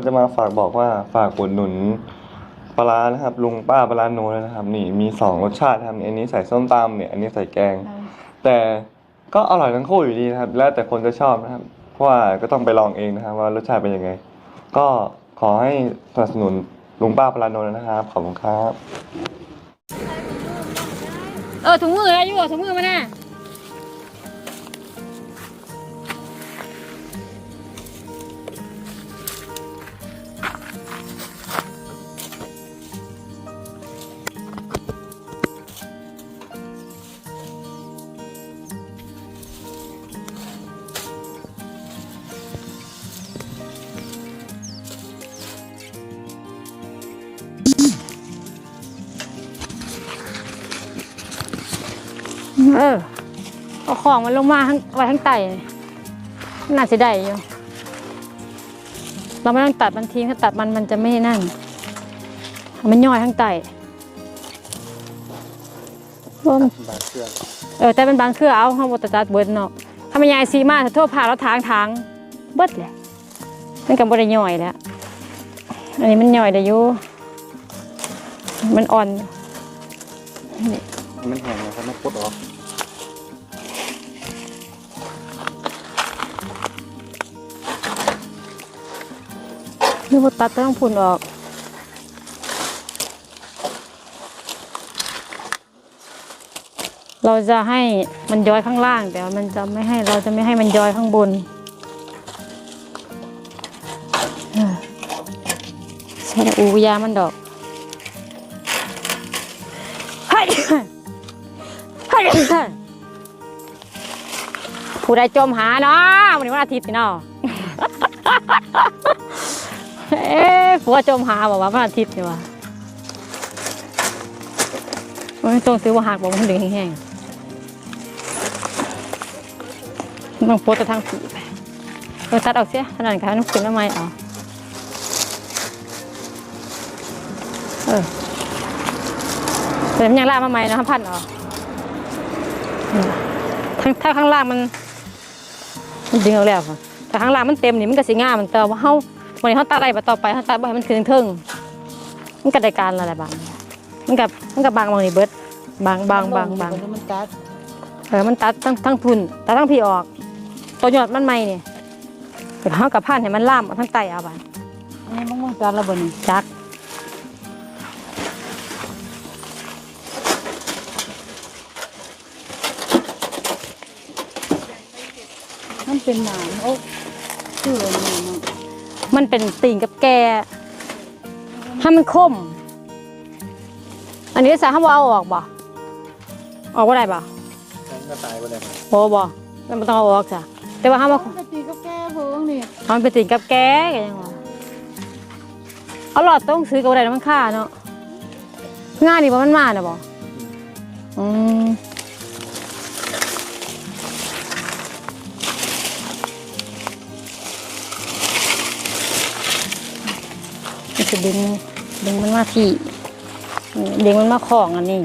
กมันจะมาฝากบอกว่าฝากอุดหนุนปลาร้านะครับ ลุงป้าปลาร้าโนเลยนะครับ นี่มีสองรสชาติครับอันนี้ใส่ส้มตำเนี่ยอันนี้ใส่แกง แต่ก็อร่อยทั้งคู่อยู่ดีนะครับ แล้วแต่คนจะชอบนะครับ เพราะว่าก็ต้องไปลองเองนะครับ ว่ารสชาติเป็นยังไง ก็ขอให้สนับสนุนลุงป้าปลาร้าโนนะครับขอบคุณครับ เออถุงมืออะไรอยู่ถุงมือมาแน่ เออ เอาของมันลงมาทั้งไว้ทั้งไตนี่น่าจะได้อยู่ เราไม่ต้องตัดมันทิ้งถ้าตัดมันมันจะไม่นั่น มันย่อยทั้งไตรวมบาทเชื่อเออแต่เป็นบางเครือเอาห้องบตจัดเบิดเนาะถ้ามันยายซีมาถ้าโทษผ่าแล้วทางทางเบิดเลยมันกับบริย่อยแล้ว อันนี้มันย่อยได้อยู่มันอ่อน มันแห้งนะครับไม่ปดออก นึกว่าตัดต้องพุ่นออกเราจะให้มันย้อยข้างล่าง แต่มันจะไม่ให้เราจะไม่ให้มันย้อยข้างบนใช่แล้วอูยามันดอกเฮ้ยเฮ้ผู้ใดจมหาเนาะวันนี้วันอาทิตย์นี่เนาะ เอ๊ะผัวจมหาบอกว่าวันอาทิตย์นี่วะมันต้องซื้อว่าหักบอกมันดึงแห้งๆต้องโพสต์กระทั่งผีไปเราตัดออกเสียขนาดนั้นมันขึ้นทำไมเอาเออแต่ยังล่ากมาใหม่นะพันออกทั้งถ้าข้างล่างมันมันดึงเอาแล้วแต่ข้างล่างมันเต็มนี่มันก็สิง่ามมันแต่ว่าเฮา วันนี้เฮาตัดอะไรมาต่อไปเฮาตัดบ่ให้มันขึ้นเทิงๆมันก็ได้การอะไรบางมันกับมันกับบางบางนี่เบิดบางบางบางบางมันตัดเออมันตัดทั้งทั้งทุนตัดทั้งพี่ออกตัวยอดมันใหม่นี่แต่เฮากับพันให้มันล่ามเอาทั้งไตเอาบางอันนี้มันมันตัดแล้วบ่นี่จักมันเป็นหนามโอ้คืออันนี้เนาะ มันเป็นติ่งกับแกให้มันคม อันนี้สาเขาบ่เอาออกบ่ออกบ่ได้บ่ก็ตายไปเลยโอ้บ่มันบ่ต้องเอาออกจ้ะแต่ว่าเฮามาปกติก็แก้เพิ่งนี่มันเป็นติ่งกับแกกันยังวะเอาหลอดต้องซื้อกับบ่ได้นะมันค่าเนาะงานนี่บ่มันมาน่ะบ่อืม มันจะดึงดึงมันมาที่นี่ดึงมันมาของอันนี้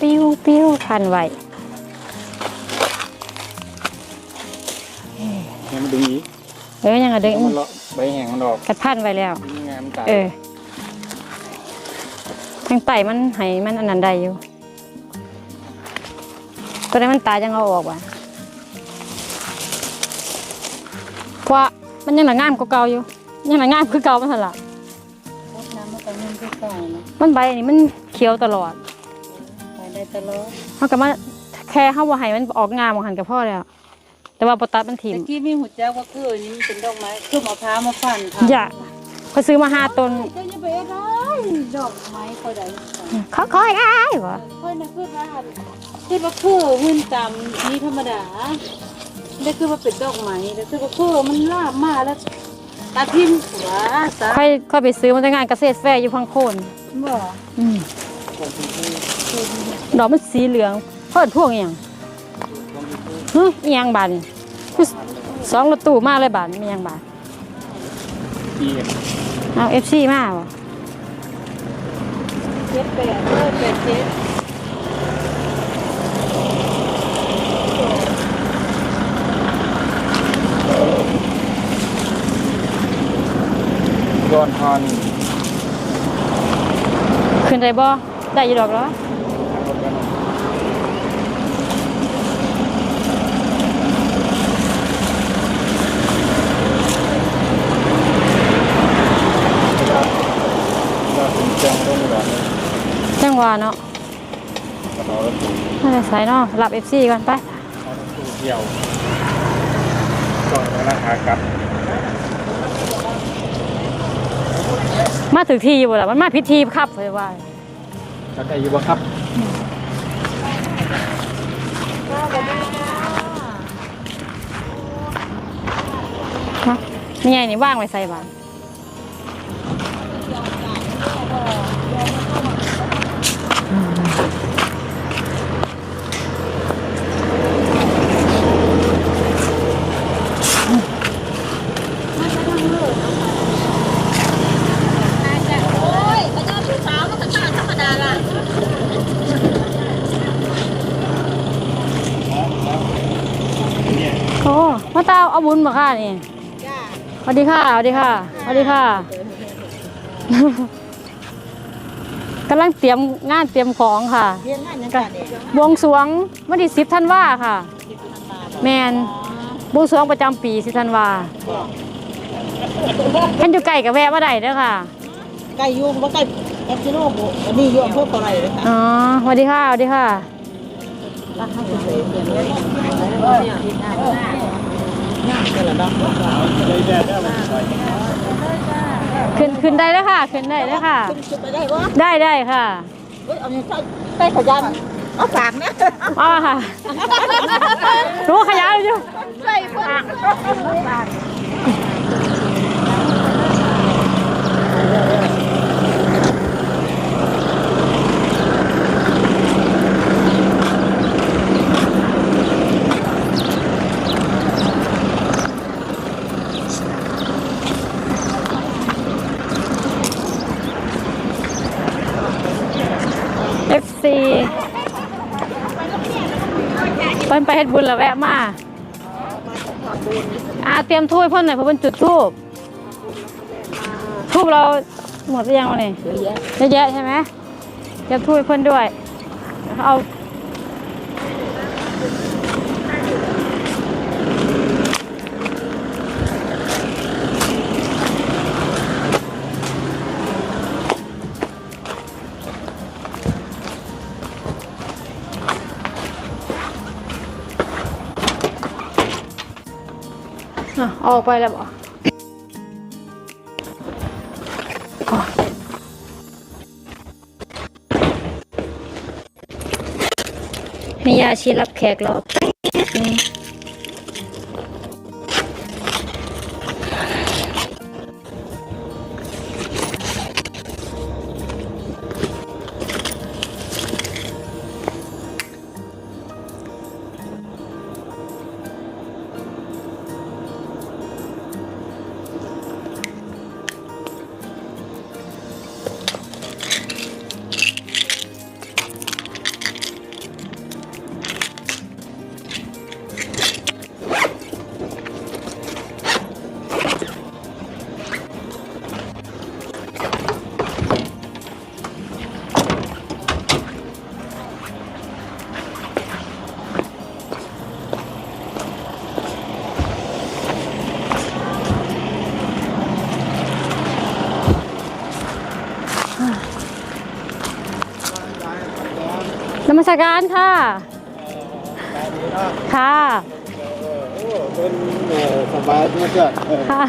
ปิ้วปิ้วพันไว้ให้มันดึงอีกเอ้ยยังไงดึงมันเลาะใบแห้งมันออกกัดพันไว้แล้วยังไงมันตายเออทางไตมันให้มันอันนั้นได้อยู่ก็ได้มันตายยังเอาออกว่ะเพราะว่ามันยังหนังงามกว่าเก่าอยู่ยังหนังงามคือเก่ามันหันละรดน้ำ มันก็มันก็เก่าเนาะมันใบอันนี้มันเขียวตลอดไปได้ตลอดเขาก็มาแค่เขาว่าให้มันออกงามของหันกับพ่อแล้ว แต่ว่าปตัดมันถิ่มตะกี้มีหูจักว่าคืออันนี้มันเป็นดอกไม้คือมะพร้าวมาฟันค่ะอย่าเขาซื้อมาห้าต้นเจ้าอย่าไปอะไรดอกไม้ค่อยได้เขาคอยได้วะค่อยนะคือว่าคือว่าคือหุ่นจำนี่ธรรมดาแล้วคือว่าเป็นดอกไม้แล้วคือว่าคือมันลาบมาแล้ว ตาพิมพ์หัวตาค่อยค่อยไปซื้อมาจากงานเกษตรแฟร์อยู่พังโคนบ่อืมดอกมันสีเหลืองเพิ่นพวกอหย่างเฮ้ยอหยังบานนี่คือสองรถตู้มาเลยบานมีหยังบานอีกเอาเอฟซีมาบ่เจ็ดแปดเออแปดเจ็ด ย้อนทานขึ้นได้บ่ได้อยู่ดอกเหรอแจ้งต้องแบบนี้จังหวะเนาะกระเน่าจะใส่เนาะหลับ FC ก่อนไปเที่ยวก่อนเวลาขากลับ มาถึงที่อยู่บ่ล่ะมันมาพิธีครับเพิ่นว่าจะได้อยู่บ่ครับฮะมีไงนี่ว่างไว้ใส่บาตรโอ้มา ตาเอาบุญมาค่ะนี่สวัสดีค่ะสวัสดีค่ะสวัสดีค่ะกำลังเตรียมงานเตรียมของค่ะ เรียนงานยังไงเนี่ยบวงสรวงวันที่สิบธันวาค่ะ แมนบวงสรวงประจำปีสิบธันวาท่านอยู่ไก่กับแวะมาได้เด้อค่ะใกล้ยุ่งว่าใกล้แอปซิโน่บุอันนี้ยุ่งเพิ่มอะไรเลยค่ะอ๋อสวัสดีค่ะสวัสดีค่ะรัก ข้าวสุดเลยเปลี่ยนเลยเนี่ยเนี่ยเกิดอะไรบ้างเลยแดดได้ไหมขึ้นขึ้นได้แล้วค่ะ ขึ้นได้แล้วค่ะ ขึ้นไปได้ปะได้ได้ค่ะเฮ้ยเอาเนี่ยใส่ใส่ขยันเอาฝากนะเอาละค่ะรู้ขยะอยู่ใส่ฝาก เอฟซีเพิ่นไปเฮ็ดบุญแล้วแวะมาอาเตรียมถ้วยเพิ่นหน่อยเพราะเพิ่นจุดทูบทูบเราหมดหรือยังวะนี่เยอะแยะเยอะแยะใช่ไหมเตรียมถ้วยเพิ่นด้วยเอา อะออกไปแล้วบ่อ๋อให้ยาชีรับแขกหรอก นี่นมัสการค่ะ ค่ะโอ้เป็นสบายมากจ้ะค่ะ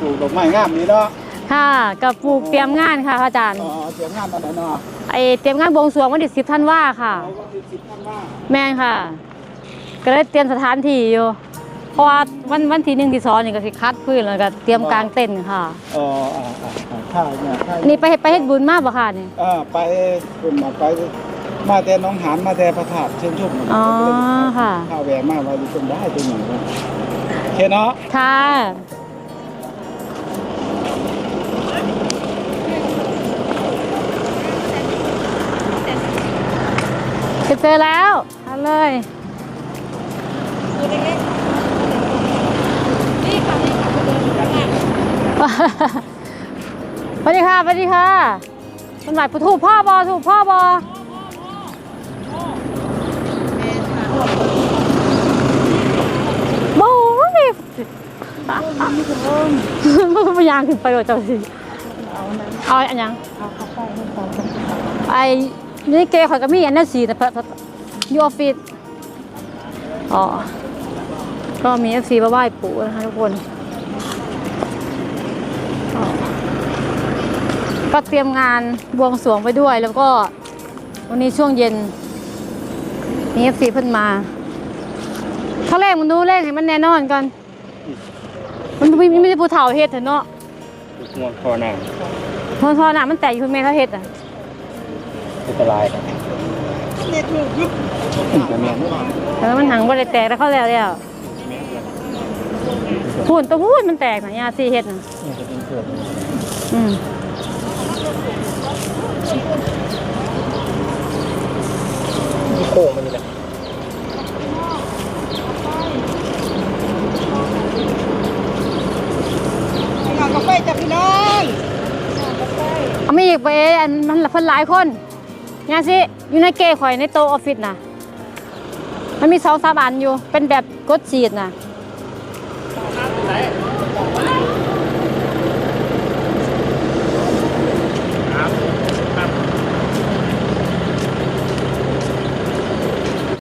ปลูกดอกไม้งามดีเนาะ ค่ะ กับปลูกเตรียมงานค่ะพระอาจารย์ อ๋อเสียงงามอะไรเนาะไอเตรียมงานบวงสรวงวันที่สิบท่านว่าค่ะเอาก็ติดสิบพันว่าแม่นค่ะ ก็เลยเตรียมสถานที่อยู่ เพราะว่าวันวันที่หนึ่งที่สองนี่ก็สิคัดพื้นแล้วก็เตรียมกลางเต็นท์ค่ะ อ๋ออ่าอ่าอ่าข้าวเนี่ยนี่ไปไปเฮ็ดบุญมากบ่ค่ะนี่ อ่าไปคุณมาไป มาแต่หน้องหานมาแต่พระธาตุเชิงชุบอ๋อค่ะ ข้าวแหวนมาว่าอยู่ตรงได้ตรงไหนวะโอเคเนาะ ค่ะเจอแล้วเอาเลย สวัสดีค่ะสวัสดีค่ะมันหมายถูกพ่อบอถูกพ่อบอบู๊ยมันก็พยายามขึ้นไปเลยเจ้าสิเอาอันยังไอ้นี่เกย์ข่อยก็มีอันนั้นสีแต่ยูออฟฟิศอ๋อ ก็มีเอฟซีมาไหว้ปู่นะคะทุกคนอ๋อ ก็เตรียมงานบวงสรวงไปด้วย แล้วก็วันนี้ช่วงเย็นมีเอฟซีเพิ่นมาเขาเลขมันดูเลขให้มันแน่นอนกัน มันไม่ไม่ได้ผู้เฒ่าเฮ็ดเถอะเนาะง่วงคอหนังพอพอหนามันแตกอยู่คุณแม่เขาเฮ็ดอะอันตรายครับแต่แม่แต่ว่ามันหังบ่ได้แตกแล้วเขาแล้วแล้วพูนตัวพูนมันแตกนะยาซีเฮ็ดน่ะจะเป็นเพื่อนอืม ที่โค้งมันนี่แหละกาแฟจากพี่น้องเอามีอีกไปอันมันเพิ่นหลายคนยาซีอยู่ในเกข่อยในโต๊ะออฟฟิศน่ะ มันมีสองสามอันอยู่เป็นแบบกดฉีดน่ะ